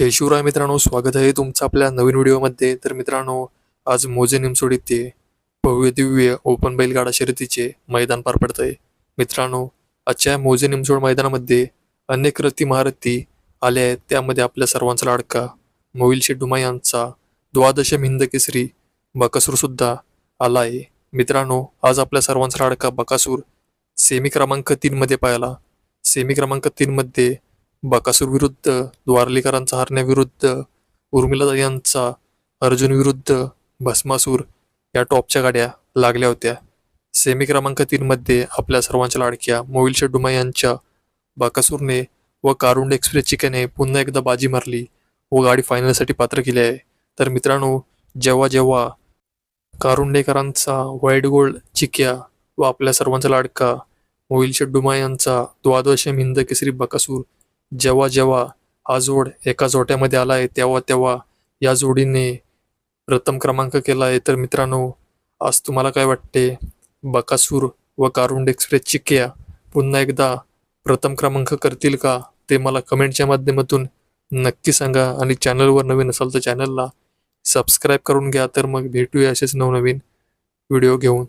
जय शिवराय मित्रांनो स्वागत आहे तुमचं आपल्या नवीन व्हिडिओमध्ये. तर मित्रांनो आज मोजे निमसोड येथे भव्य दिव्य ओपन बैलगाडा शर्यतीचे मैदान पार पडत आहे मित्रांनो आजच्या मोजे निमसोड मैदानामध्ये अनेक रथी महारथी आल्या आहेत. त्यामध्ये आपल्या सर्वांचा लाडका मोविल शेड्डुमा यांचा द्वादश हिंद केसरी बकासूर सुद्धा आला आहे. मित्रांनो आज आपल्या सर्वांचा लाडका बकासूर सेमी क्रमांक तीनमध्ये पाहिला सेमी क्रमांक तीनमध्ये बकासूर विरुद्ध द्वारलीकरांचा हरण्याविरुद्ध उर्मिला यांचा अर्जुन विरुद्ध भस्मासूर या टॉपच्या गाड्या लागल्या होत्या. सेमी क्रमांक तीनमध्ये आपल्या सर्वांच्या लाडक्या मोविल शेडुमा यांच्या बकासूरने व कारुंड एक्सप्रेस चिकेने पुन्हा एकदा बाजी मारली व गाडी फायनलसाठी पात्र केली आहे. तर मित्रांनो जेव्हा जेव्हा कारुंडेकरांचा वाईट गोल्ड चिक्या व आपल्या सर्वांचा लाडका मोहिल शेड्डुमा यांचा द्वादश हिंद केसरी बकासूर जेव्हा जेव्हा हा जोड एका जोट्यामध्ये आला आहे तेव्हा तेव्हा या जोडीने प्रथम क्रमांक केला आहे तर मित्रांनो आज तुम्हाला काय वाटते? बकासूर व कारुंड एक्सप्रेस चिक्या पुन्हा एकदा प्रथम क्रमांक करतील का? ते मला कमेंटच्या माध्यमातून नक्की सांगा आणि चॅनलवर नवीन असाल तर चॅनलला सबस्क्राईब करून घ्या. तर मग भेटूया असेच नवनवीन व्हिडिओ घेऊन.